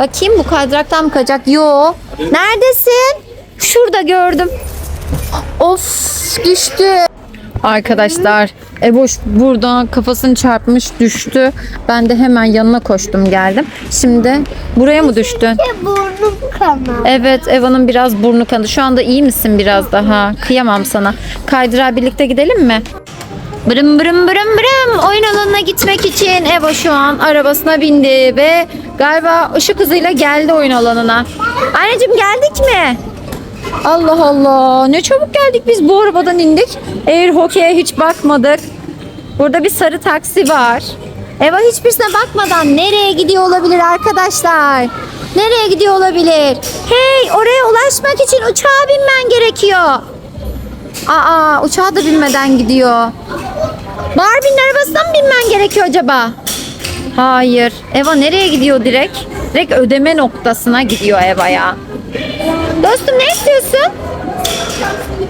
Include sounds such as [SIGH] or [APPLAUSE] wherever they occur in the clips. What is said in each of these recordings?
Bakayım bu kaydıraktan mı kaçacak? Yo. Neredesin? Şurada gördüm. Of düştü. Arkadaşlar Eboş buradan kafasını çarpmış düştü. Ben de hemen yanına koştum geldim. Şimdi buraya mı düştün? Burnum kanıyor. Evet Eva'nın biraz burnu kanı. Şu anda iyi misin biraz daha? Kıyamam sana. Kaydırağa birlikte gidelim mi? Bırım bırım bırım bırım. Oyun alanına gitmek için Eva şu an arabasına bindi ve galiba ışık hızıyla geldi oyun alanına. Anneciğim geldik mi? Allah Allah. Ne çabuk geldik biz bu arabadan indik. Air Hockey'e hiç bakmadık. Burada bir sarı taksi var. Eva hiçbirisine bakmadan nereye gidiyor olabilir arkadaşlar? Nereye gidiyor olabilir? Hey oraya ulaşmak için uçağa binmen gerekiyor. Aa uçağa da binmeden gidiyor. Barbie'nin arabasına mı binmen gerekiyor acaba? Hayır. Eva nereye gidiyor direkt? Direkt ödeme noktasına gidiyor Eva ya. Dostum ne istiyorsun?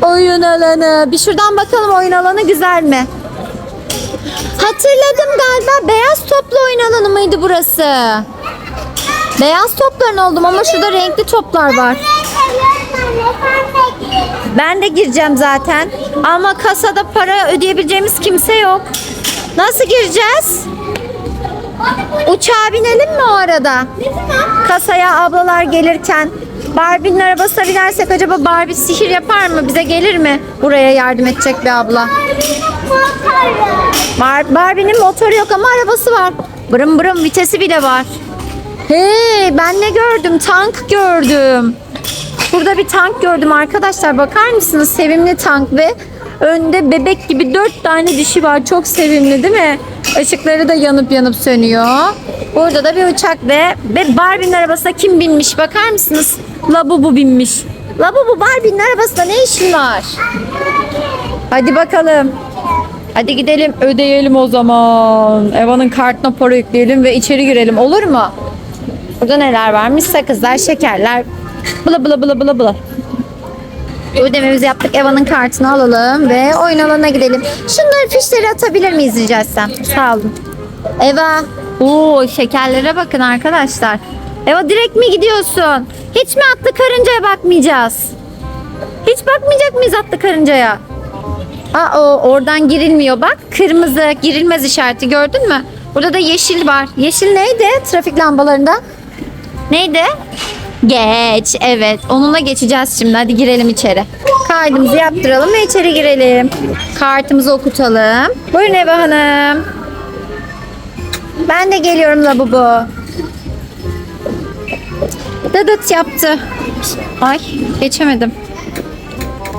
Oyun alanı. Bir şuradan bakalım oyun alanı güzel mi? Hatırladım galiba beyaz toplu oyun alanı mıydı burası? Beyaz topların oldum ama şurada renkli toplar var. Ben de gireceğim zaten. Ama kasada para ödeyebileceğimiz kimse yok. Nasıl gireceğiz? Uçağa binelim mi o arada? Kasaya ablalar gelirken Barbie'nin arabasına binersek acaba Barbie sihir yapar mı? Bize gelir mi? Buraya yardım edecek bir abla. Bar Barbie'nin motoru yok ama arabası var. Brım brım vitesi bile var. Hey ben ne gördüm? Tank gördüm. Burada bir tank gördüm arkadaşlar. Bakar mısınız? Sevimli tank ve önde bebek gibi dört tane dişi var. Çok sevimli değil mi? Işıkları da yanıp yanıp sönüyor. Burada da bir uçak ve, ve Barbie'nin arabasına kim binmiş? Bakar mısınız? Labubu binmiş. Labubu Barbie'nin arabasında ne işin var? Hadi bakalım. Hadi gidelim ödeyelim o zaman. Eva'nın kartına para yükleyelim ve içeri girelim olur mu? Burada neler varmış? Sakızlar, şekerler. Bla bla bla bla bla. Ödememizi yaptık. Eva'nın kartını alalım ve oyun alanına gidelim. Şunları fişleri atabilir miyiz rica etsem? Sağ olun. Eva. Oo şekerlere bakın arkadaşlar. Eva direkt mi gidiyorsun? Hiç mi atlı karıncaya bakmayacağız? Hiç bakmayacak mıyız atlı karıncaya? Aa o oradan girilmiyor bak. Kırmızı girilmez işareti gördün mü? Burada da yeşil var. Yeşil neydi trafik lambalarında? Neydi? Geç. Evet. Onunla geçeceğiz şimdi. Hadi girelim içeri. Kaydımızı yaptıralım ve içeri girelim. Kartımızı okutalım. Buyurun Eva Hanım. Ben de geliyorum labubu. Dıdıt yaptı. Ay geçemedim.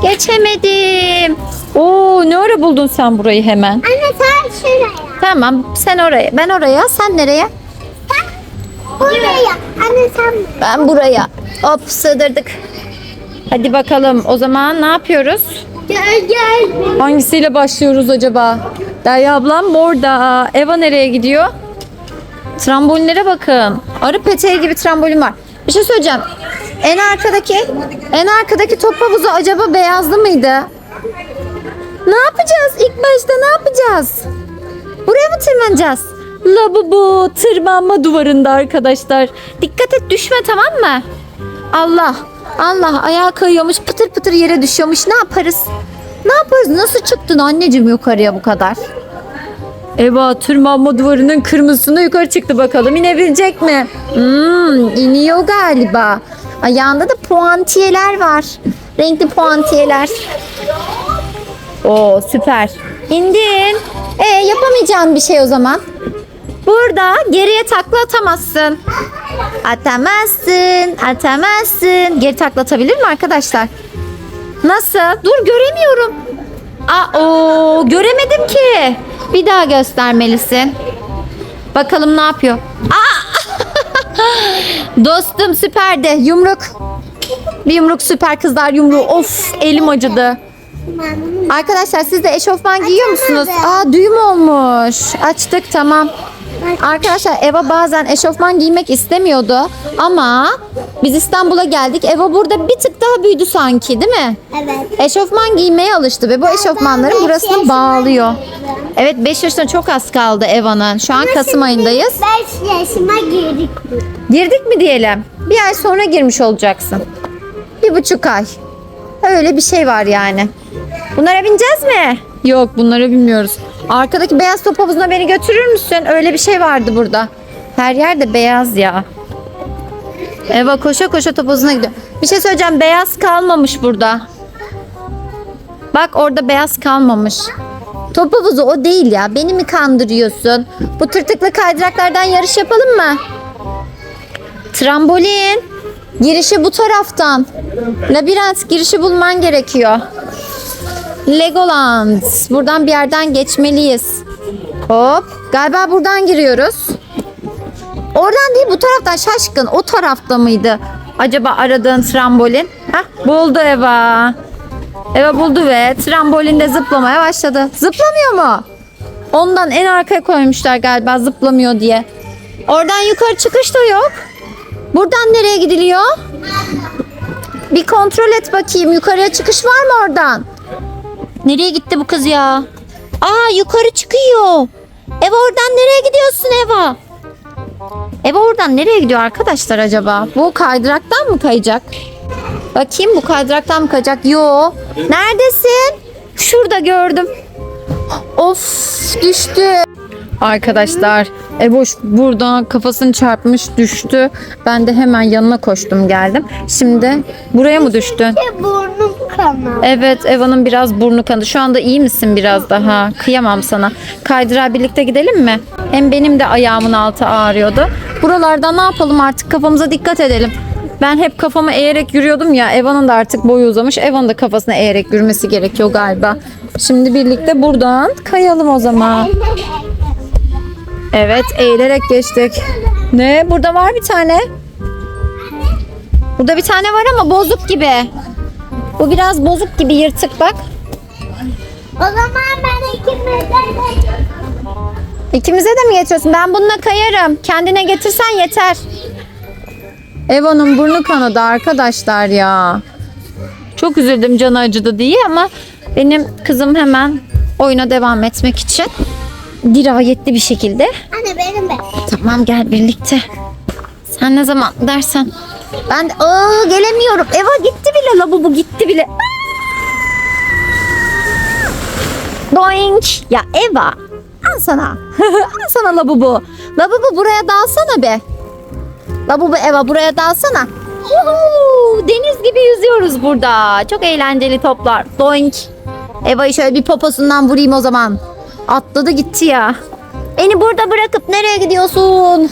Geçemedim. Oo ne ara buldun sen burayı hemen? Anne sen şuraya. Tamam sen oraya. Ben oraya. Sen nereye? Buraya. Anne sen Ben buraya. Hop sığdırdık. Hadi bakalım. O zaman ne yapıyoruz? gel gel. Hangisiyle başlıyoruz acaba? Derya ablam orada. Eva nereye gidiyor? Trambolinlere bakın. Arı peteği gibi trambolin var. Bir şey söyleyeceğim. En arkadaki en arkadaki top havuzu acaba beyazlı mıydı? Ne yapacağız? İlk başta ne yapacağız? Buraya mı tırmanacağız? Labubu tırmanma duvarında arkadaşlar. Dikkat et düşme tamam mı? Allah Allah ayağa kayıyormuş pıtır pıtır yere düşüyormuş ne yaparız? Ne yaparız? Nasıl çıktın anneciğim yukarıya bu kadar? Eva tırmanma duvarının kırmızısına yukarı çıktı bakalım inebilecek mi? Hmm, iniyor galiba. Ayağında da puantiyeler var. Renkli puantiyeler. Oo süper. İndin. E yapamayacağın bir şey o zaman. Burada geriye takla atamazsın. Atamazsın, atamazsın. Geri takla atabilir mi arkadaşlar? Nasıl? Dur göremiyorum. Aa, o göremedim ki. Bir daha göstermelisin. Bakalım ne yapıyor. Aa! [LAUGHS] Dostum süperdi. Yumruk. Bir yumruk süper kızlar yumruğu. Of elim acıdı. Arkadaşlar siz de eşofman giyiyor musunuz? Aa düğüm olmuş. Açtık tamam. Arkadaşlar Eva bazen eşofman giymek istemiyordu ama biz İstanbul'a geldik. Eva burada bir tık daha büyüdü sanki değil mi? Evet. Eşofman giymeye alıştı ve bu eşofmanların burasını bağlıyor. Evet 5 yaşına çok az kaldı Eva'nın. Şu an Kasım ayındayız. 5 yaşıma girdik. Girdik mi diyelim? Bir ay sonra girmiş olacaksın. Bir buçuk ay. Öyle bir şey var yani. Bunlara bineceğiz mi? Yok bunlara binmiyoruz. Arkadaki beyaz top havuzuna beni götürür müsün? Öyle bir şey vardı burada. Her yerde beyaz ya. Eva koşa koşa top havuzuna gidiyor. Bir şey söyleyeceğim. Beyaz kalmamış burada. Bak orada beyaz kalmamış. Top havuzu o değil ya. Beni mi kandırıyorsun? Bu tırtıklı kaydıraklardan yarış yapalım mı? Trambolin. Girişi bu taraftan. Labirent girişi bulman gerekiyor. Legoland. Buradan bir yerden geçmeliyiz. Hop. Galiba buradan giriyoruz. Oradan değil bu taraftan şaşkın. O tarafta mıydı? Acaba aradığın trambolin? Hah buldu Eva. Eva buldu ve trambolinde zıplamaya başladı. Zıplamıyor mu? Ondan en arkaya koymuşlar galiba zıplamıyor diye. Oradan yukarı çıkış da yok. Buradan nereye gidiliyor? Bir kontrol et bakayım. Yukarıya çıkış var mı oradan? Nereye gitti bu kız ya? Aa yukarı çıkıyor. Eva oradan nereye gidiyorsun Eva? Eva oradan nereye gidiyor arkadaşlar acaba? Bu kaydıraktan mı kayacak? Bakayım bu kaydıraktan mı kayacak? Yo. Neredesin? Şurada gördüm. Of düştü. Arkadaşlar Eboş buradan kafasını çarpmış düştü. Ben de hemen yanına koştum geldim. Şimdi buraya mı düştün? Burnum kanar. Evet Eva'nın biraz burnu kandı. Şu anda iyi misin biraz daha? Kıyamam sana. Kaydırağa birlikte gidelim mi? Hem benim de ayağımın altı ağrıyordu. Buralarda ne yapalım artık kafamıza dikkat edelim. Ben hep kafamı eğerek yürüyordum ya. Eva'nın da artık boyu uzamış. Eva'nın da kafasına eğerek yürümesi gerekiyor galiba. Şimdi birlikte buradan kayalım o zaman. [LAUGHS] Evet eğilerek geçtik. Ne? Burada var bir tane. Burada bir tane var ama bozuk gibi. Bu biraz bozuk gibi yırtık bak. O zaman ben ikimize de İkimize de mi getiriyorsun? Ben bununla kayarım. Kendine getirsen yeter. Eva'nın burnu kanadı arkadaşlar ya. Çok üzüldüm canı acıdı diye ama benim kızım hemen oyuna devam etmek için dirayetli bir şekilde Anne benim de. Tamam gel birlikte. Sen ne zaman dersen. Ben de aa, gelemiyorum. Eva gitti bile lavabo gitti bile. Doink. Ya Eva. Al sana. [LAUGHS] al sana lavabo. Lavabo buraya dalsana be. Lavabo Eva buraya dalsana. Yuhuu, Deniz gibi yüzüyoruz burada. Çok eğlenceli toplar. Doink. Eva'yı şöyle bir poposundan vurayım o zaman. Atladı gitti ya. Beni burada bırakıp nereye gidiyorsun?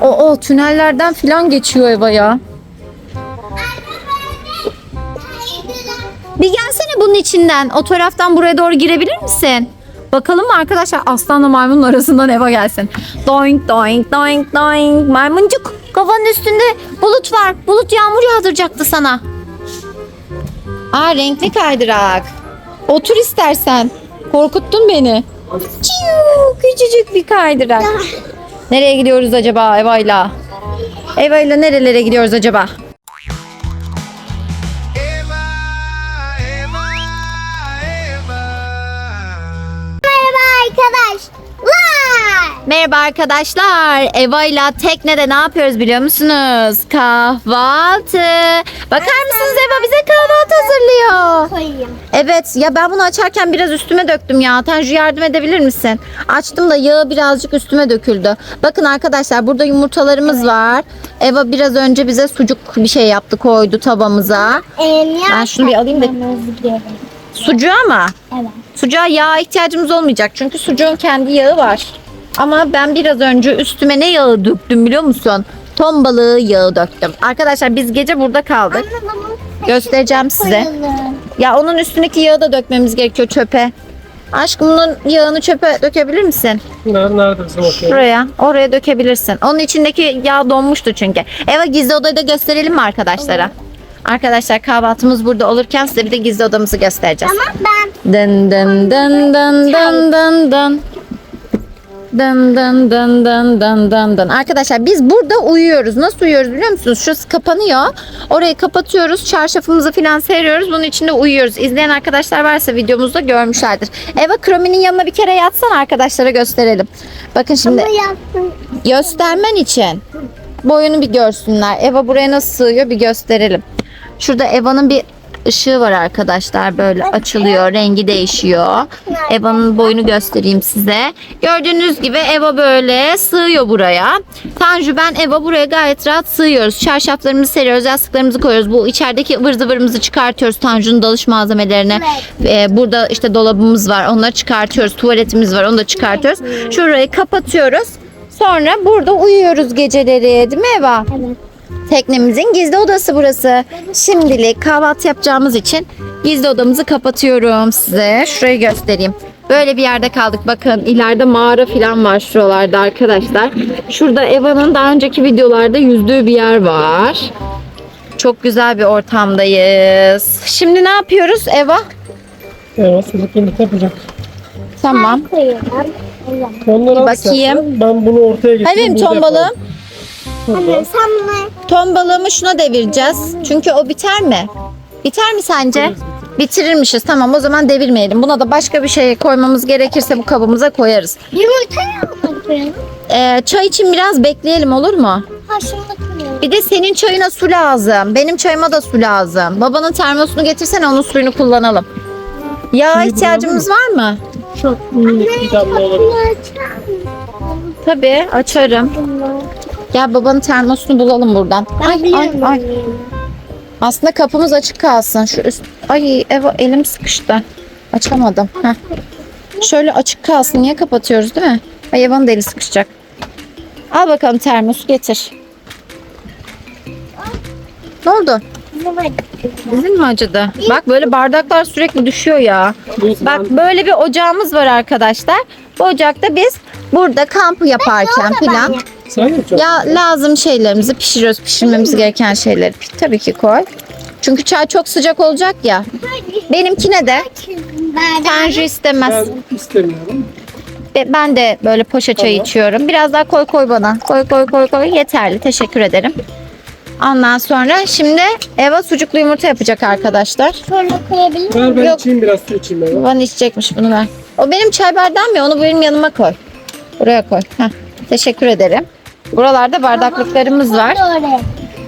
O, o tünellerden filan geçiyor Eva ya. Bir gelsene bunun içinden. O taraftan buraya doğru girebilir misin? Bakalım mı arkadaşlar aslanla maymunun arasından Eva gelsin. Doink doink doink doink. Maymuncuk kafanın üstünde bulut var. Bulut yağmur yağdıracaktı sana. Aa renkli kaydırak. Otur istersen. Korkuttun beni. Çiu, küçücük bir kaydırak. Nereye gidiyoruz acaba Eva'yla? Eva'yla nerelere gidiyoruz acaba? Merhaba arkadaşlar. Eva ile teknede ne yapıyoruz biliyor musunuz? Kahvaltı. Bakar mısınız Eva bize kahvaltı hazırlıyor. Koyayım. Evet ya ben bunu açarken biraz üstüme döktüm ya. Tanju yardım edebilir misin? Açtım da yağı birazcık üstüme döküldü. Bakın arkadaşlar burada yumurtalarımız var. Eva biraz önce bize sucuk bir şey yaptı koydu tavamıza. Ben şunu bir alayım da- da. Sucuğa mı? Evet. Sucuğa yağ ihtiyacımız olmayacak. Çünkü sucuğun kendi yağı var. Ama ben biraz önce üstüme ne yağı döktüm biliyor musun? Ton balığı yağı döktüm. Arkadaşlar biz gece burada kaldık. Göstereceğim size. Ya onun üstündeki yağı da dökmemiz gerekiyor çöpe. Aşkım bunun yağını çöpe dökebilir misin? Nerede, neredesin bakayım? Şuraya. Oraya dökebilirsin. Onun içindeki yağ donmuştu çünkü. Eve gizli odayı da gösterelim mi arkadaşlara? Arkadaşlar kahvaltımız burada olurken size bir de gizli odamızı göstereceğiz. Ama ben Dın dın dın dın dın dın dın. Dın dın dın dın dın dın dın. Arkadaşlar biz burada uyuyoruz. Nasıl uyuyoruz biliyor musunuz? Şurası kapanıyor. Orayı kapatıyoruz. Çarşafımızı falan seriyoruz. Bunun içinde uyuyoruz. İzleyen arkadaşlar varsa videomuzda görmüşlerdir. Eva Kromi'nin yanına bir kere yatsan arkadaşlara gösterelim. Bakın şimdi göstermen için boyunu bir görsünler. Eva buraya nasıl sığıyor bir gösterelim. Şurada Eva'nın bir ışığı var arkadaşlar. Böyle açılıyor. Rengi değişiyor. Eva'nın boyunu göstereyim size. Gördüğünüz gibi Eva böyle sığıyor buraya. Tanju ben Eva buraya gayet rahat sığıyoruz. Çarşaflarımızı seriyoruz. Yastıklarımızı koyuyoruz. Bu içerideki ıvır zıvırımızı çıkartıyoruz. Tanju'nun dalış malzemelerini. Ee, burada işte dolabımız var. Onları çıkartıyoruz. Tuvaletimiz var. Onu da çıkartıyoruz. Şurayı kapatıyoruz. Sonra burada uyuyoruz geceleri. Değil mi Eva? Evet. Teknemizin gizli odası burası. Şimdilik kahvaltı yapacağımız için gizli odamızı kapatıyorum size. Şurayı göstereyim. Böyle bir yerde kaldık. Bakın ileride mağara falan var şuralarda arkadaşlar. Şurada Eva'nın daha önceki videolarda yüzdüğü bir yer var. Çok güzel bir ortamdayız. Şimdi ne yapıyoruz Eva? Evet, çocuk yumurta yapacak. Tamam. Onları al Bakayım. istersen. Ben bunu ortaya getireyim. Hadi benim burada ton yapalım. Balığım. Anne sen bunu Ton balığımı şuna devireceğiz. Çünkü o biter mi? Biter mi sence? Bitirirmişiz. Tamam o zaman devirmeyelim. Buna da başka bir şey koymamız gerekirse bu kabımıza koyarız. yumurtayı mı koyalım? Ee, çay için biraz bekleyelim olur mu? Ha koyalım. Bir de senin çayına su lazım. Benim çayıma da su lazım. Babanın termosunu getirsene onun suyunu kullanalım. Yağ Suyu ihtiyacımız var mı? Çok minik bir damla olabilir. Bunu açar mısın? Tabii açarım. Bunu. Gel babanın termosunu bulalım buradan. Ben Ay ay ay. Aslında kapımız açık kalsın. Şu üst... Ay Eva elim sıkıştı. Açamadım. Heh. Şöyle açık kalsın. Niye kapatıyoruz değil mi? Ay Eva'nın da eli sıkışacak. Al bakalım termos getir. Ne oldu? Dizin mi acıdı? Bak böyle bardaklar sürekli düşüyor ya. Bak böyle bir ocağımız var arkadaşlar. Bu ocakta biz burada kampı yaparken filan ya lazım şeylerimizi pişiriyoruz. Pişirmemiz gereken şeyleri tabii ki koy. Çünkü çay çok sıcak olacak ya. Benimkine de Ben Tanju istemez. Ben istemiyorum. Be- Ben de böyle poşa çay Tamam. içiyorum. Biraz daha koy koy bana. Koy koy koy koy. Yeterli. Teşekkür ederim. Ondan sonra şimdi Eva sucuklu yumurta yapacak arkadaşlar. şöyle koyabilir miyim? Ver ben Yok. içeyim biraz su içeyim ben. Baban içecekmiş bunu ver. O benim çay bardağım ya onu benim yanıma koy. Buraya koy. Heh. Teşekkür ederim. Buralarda bardaklıklarımız var.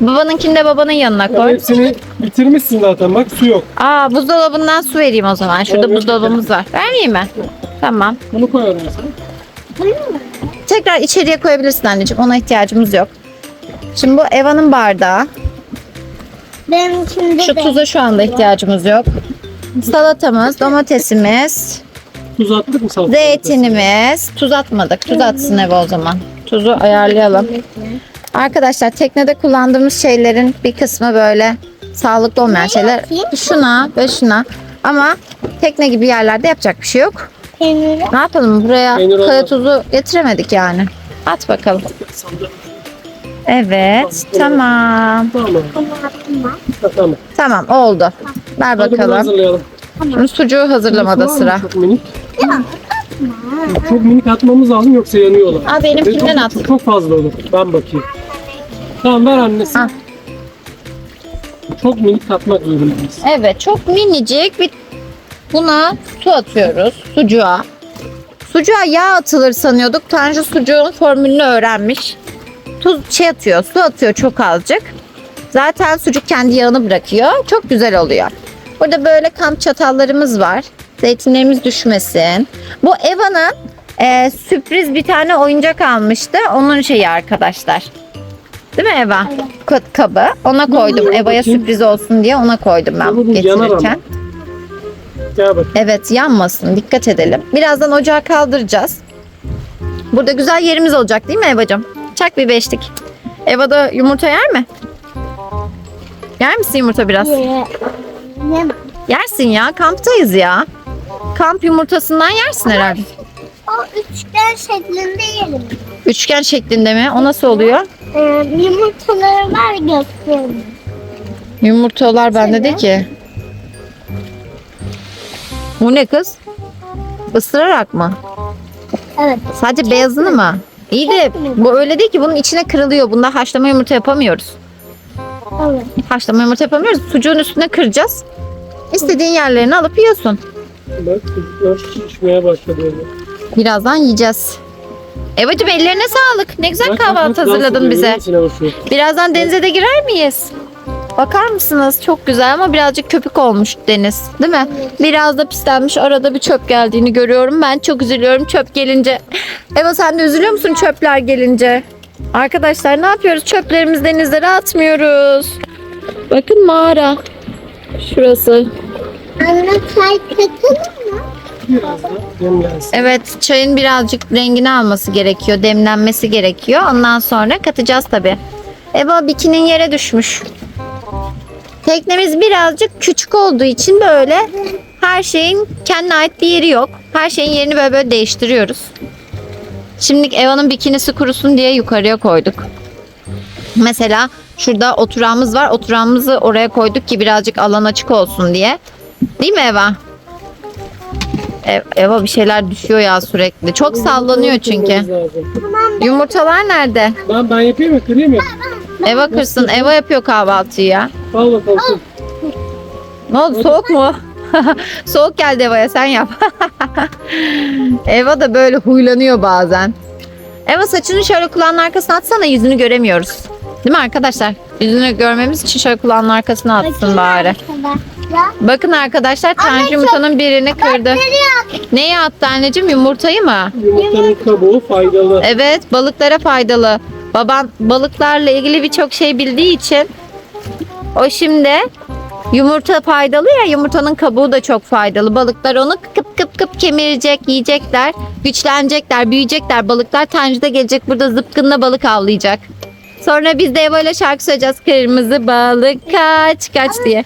Babanınkini de babanın yanına koy. hepsini bitirmişsin zaten bak su yok. Aa buzdolabından su vereyim o zaman. Şurada Tamam, buzdolabımız var. Vermeyeyim mi? Tamam. Bunu koyalım mesela. Tekrar içeriye koyabilirsin anneciğim. Ona ihtiyacımız yok. Şimdi bu Eva'nın bardağı. Benim içimde Şu tuza şu anda ihtiyacımız yok. Salatamız, domatesimiz, Tuz attık mı salata? zeytinimiz. Tuz atmadık. Tuz atsın Eva o zaman. Tuzu ayarlayalım. Arkadaşlar teknede kullandığımız şeylerin bir kısmı böyle sağlıklı olmayan şeyler. Şuna ve şuna. Ama tekne gibi yerlerde yapacak bir şey yok. Peyniri. Ne yapalım? Buraya Peynir kaya olmaz. tuzu getiremedik yani. At bakalım. Evet. Tamam. Tamam. Ha, Tamam. Tamam oldu. Ver Hadi bunu bakalım. hazırlayalım. Şimdi sucuğu hazırlamada Su var mı sıra. Çok minik. Çok minik atmamız lazım yoksa yanıyorlar. Aa, benimkinden Ve at. çok, çok fazla olur. Ben bakayım. Tamam ver annesi. Al. Çok minik katmak zorundayız. Evet çok minicik bir buna su atıyoruz sucuğa. Sucuğa yağ atılır sanıyorduk. Tanju sucuğun formülünü öğrenmiş. Tuz şey atıyor, su atıyor çok azıcık. Zaten sucuk kendi yağını bırakıyor. Çok güzel oluyor. Burada böyle kamp çatallarımız var. Zeytinlerimiz düşmesin. Bu Eva'nın e, sürpriz bir tane oyuncak almıştı. Onun şeyi arkadaşlar. Değil mi Eva? Ka- Kabı. Ona koydum. Eva'ya sürpriz olsun diye ona koydum ben getirirken. Evet yanmasın. Dikkat edelim. Birazdan ocağı kaldıracağız. Burada güzel yerimiz olacak değil mi Eva'cığım? Çak bir beşlik. Eva da yumurta yer mi? Yer misin yumurta biraz? Yersin ya. Kamptayız ya. Kamp yumurtasından yersin herhalde. O üçgen şeklinde yiyelim. Üçgen şeklinde mi? O nasıl oluyor? Ee, yumurtaları var göstereyim. Yumurtalar bende değil ki. Bu ne kız? Isırarak mı? Evet. Sadece beyazını mı? İyi de bu öyle değil ki bunun içine kırılıyor. Bunda haşlama yumurta yapamıyoruz. Evet. Haşlama yumurta yapamıyoruz. Sucuğun üstüne kıracağız. İstediğin yerlerini alıp yiyorsun. Bak çocuklar şişmeye başladı. öyle. Birazdan yiyeceğiz. Evacım ellerine sağlık. Ne güzel Bak, bak, kahvaltı dans hazırladın ediyor, bize. içine basıyor. Birazdan denize de girer miyiz? Bakar mısınız? Çok güzel ama birazcık köpük olmuş deniz. Değil mi? Biraz da pislenmiş. Arada bir çöp geldiğini görüyorum. Ben çok üzülüyorum çöp gelince. [LAUGHS] Eva sen de üzülüyor musun çöpler gelince? Arkadaşlar ne yapıyoruz? Çöplerimizi denizlere atmıyoruz. Bakın mağara. Şurası. Anne çay katalım mı? Evet çayın birazcık rengini alması gerekiyor. Demlenmesi gerekiyor. Ondan sonra katacağız tabi. Eva bikinin yere düşmüş. Teknemiz birazcık küçük olduğu için böyle her şeyin kendine ait bir yeri yok. Her şeyin yerini böyle böyle değiştiriyoruz. Şimdi Eva'nın bikinisi kurusun diye yukarıya koyduk. Mesela şurada oturağımız var. Oturağımızı oraya koyduk ki birazcık alan açık olsun diye. Değil mi Eva? Ev- Eva bir şeyler düşüyor ya sürekli. Çok sallanıyor çünkü. Yumurtalar nerede? Ben, ben yapayım mı? Kırayım mı? Eva kırsın. Eva yapıyor kahvaltıyı ya. Al bakalım. kır. Ne oldu soğuk mu? [LAUGHS] soğuk geldi Eva'ya sen yap. [LAUGHS] Eva da böyle huylanıyor bazen. Eva saçını şöyle kulağının arkasına atsana yüzünü göremiyoruz. Değil mi arkadaşlar? Yüzünü görmemiz için şöyle kulağının arkasına atsın bari. Bakın arkadaşlar Tanrı yumurtanın birini kırdı. Neyi attı anneciğim? Yumurtayı mı? Yumurtanın kabuğu faydalı. Evet balıklara faydalı. Baban balıklarla ilgili birçok şey bildiği için o şimdi yumurta faydalı ya yumurtanın kabuğu da çok faydalı. Balıklar onu kıp kıp kıp kemirecek, yiyecekler, güçlenecekler, büyüyecekler. Balıklar Tanrı'da gelecek burada zıpkınla balık avlayacak. Sonra biz de Eva ile şarkı söyleyeceğiz. Kırmızı balık kaç kaç diye.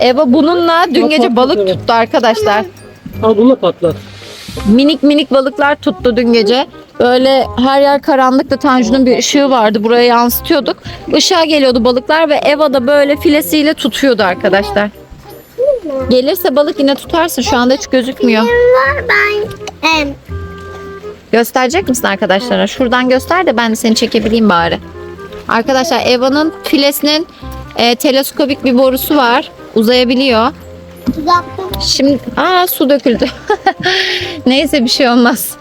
Eva bununla dün gece balık tuttu arkadaşlar. Al bununla patlat. Minik minik balıklar tuttu dün gece. Böyle her yer karanlıkta Tanju'nun bir ışığı vardı. Buraya yansıtıyorduk. Işığa geliyordu balıklar ve Eva da böyle filesiyle tutuyordu arkadaşlar. Gelirse balık yine tutarsın. Şu anda hiç gözükmüyor. Benim var ben. Gösterecek misin arkadaşlara? Şuradan göster de ben de seni çekebileyim bari. Arkadaşlar Eva'nın filesinin e, teleskopik bir borusu var. Uzayabiliyor. Şimdi aa su döküldü. [LAUGHS] Neyse bir şey olmaz.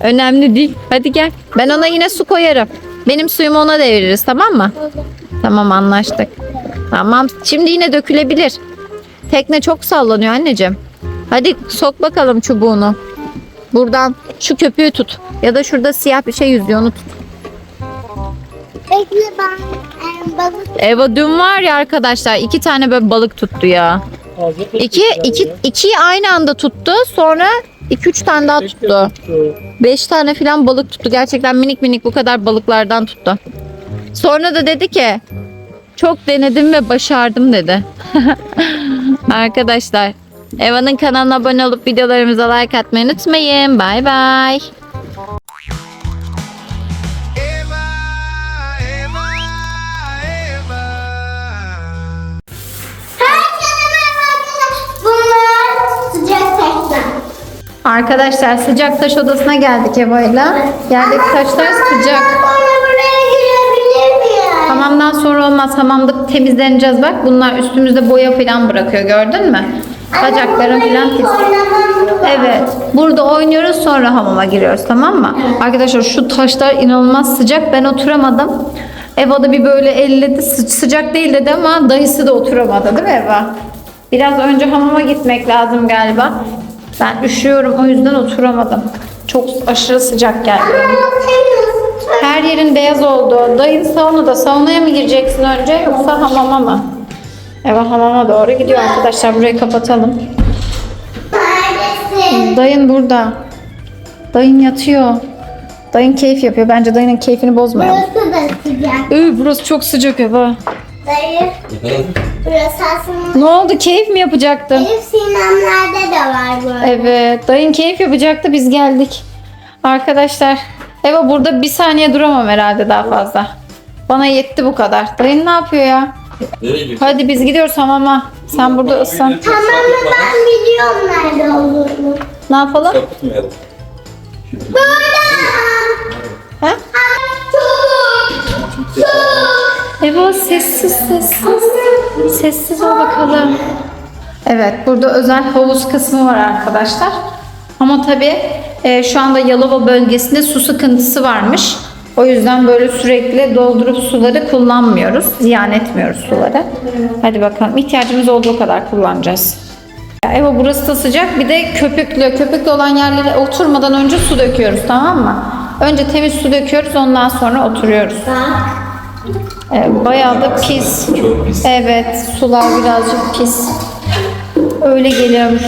Önemli değil. Hadi gel. Ben ona yine su koyarım. Benim suyumu ona deviririz tamam mı? Tamam anlaştık. Tamam. Şimdi yine dökülebilir. Tekne çok sallanıyor anneciğim. Hadi sok bakalım çubuğunu. Buradan şu köpüğü tut. Ya da şurada siyah bir şey yüzüyor onu tut. Ben balık Eva dün var ya arkadaşlar iki tane böyle balık tuttu ya. Fazla tuttu İki, iki, ya. ikiyi aynı anda tuttu. Sonra iki üç tane daha de tuttu. tuttu. Beş tane falan balık tuttu. Gerçekten minik minik bu kadar balıklardan tuttu. Sonra da dedi ki çok denedim ve başardım dedi. [LAUGHS] Arkadaşlar Eva'nın kanalına abone olup videolarımıza like atmayı unutmayın. Bay bay. Arkadaşlar sıcak taş odasına geldik Eva'yla. Yerdeki taşlar sıcak. Hamamdan sonra olmaz. Hamamda temizleneceğiz bak. Bunlar üstümüzde boya falan bırakıyor gördün mü? Bacakların falan pis. Evet. Burada oynuyoruz sonra hamama giriyoruz tamam mı? Arkadaşlar şu taşlar inanılmaz sıcak. Ben oturamadım. Eva da bir böyle elledi. Sı- sıcak değil dedi ama dayısı da oturamadı değil mi Eva? Biraz önce hamama gitmek lazım galiba. Ben üşüyorum o yüzden oturamadım. Çok aşırı sıcak geldi. Her yerin beyaz oldu. Dayın saunada. Saunaya mı gireceksin önce yoksa hamama mı? Eva hamama doğru gidiyor arkadaşlar. Burayı kapatalım. Dayın burada. Dayın yatıyor. Dayın keyif yapıyor. Bence dayının keyfini bozmayalım. Burası da sıcak. Ee, burası çok sıcak Eva. Dayı. Burası aslında Ne oldu? Keyif mi yapacaktın? Elif sinemlerde de var böyle. Evet. Dayın keyif yapacaktı. Biz geldik. Arkadaşlar. Eva burada bir saniye duramam herhalde daha fazla. Bana yetti bu kadar. Dayın ne yapıyor ya? Nereye gidiyorsun? Hadi biz gidiyoruz hamama. Sen burada ısın. Tamam mı ben biliyorum nerede olduğunu. Ne yapalım? Kapatmayalım. Ha? Eva sessiz sessiz. Sessiz ol bakalım. Evet burada özel havuz kısmı var arkadaşlar. Ama tabii e, şu anda Yalova bölgesinde su sıkıntısı varmış. O yüzden böyle sürekli doldurup suları kullanmıyoruz. Ziyan etmiyoruz suları. Hadi bakalım ihtiyacımız olduğu kadar kullanacağız. Eva burası da sıcak. Bir de köpüklü. Köpüklü olan yerlere oturmadan önce su döküyoruz tamam mı? Önce temiz su döküyoruz ondan sonra oturuyoruz. Evet, bayağı da pis. Çok pis. Evet, sular birazcık pis. Öyle geliyormuş.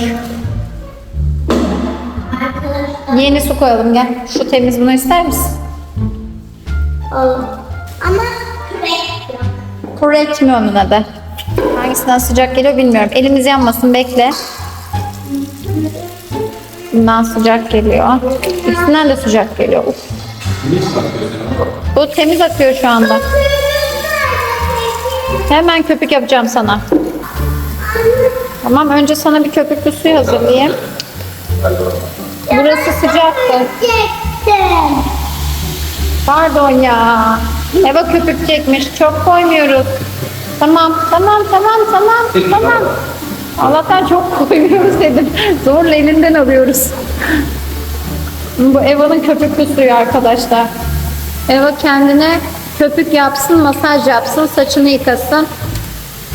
Yeni su koyalım gel. Şu temiz bunu ister misin? Olur. Ama. Correct mi onun adı? Hangisinden sıcak geliyor bilmiyorum. Elimiz yanmasın bekle. Bundan sıcak geliyor. İkisinden de sıcak geliyor. Uf. Bu temiz akıyor şu anda. Hemen köpük yapacağım sana. Tamam önce sana bir köpüklü suyu hazırlayayım. Burası sıcaktı. Pardon ya. Eva köpük çekmiş. Çok koymuyoruz. Tamam, tamam, tamam, tamam, tamam. Allah'tan çok koymuyoruz dedim. Zorla elinden alıyoruz. Bu Eva'nın köpüklü suyu arkadaşlar. Eva kendine köpük yapsın, masaj yapsın, saçını yıkasın.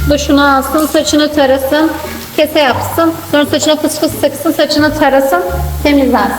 Duşunu alsın, saçını tarasın, kese yapsın. Sonra saçına fıs fıs sıksın, saçını tarasın, temizlensin.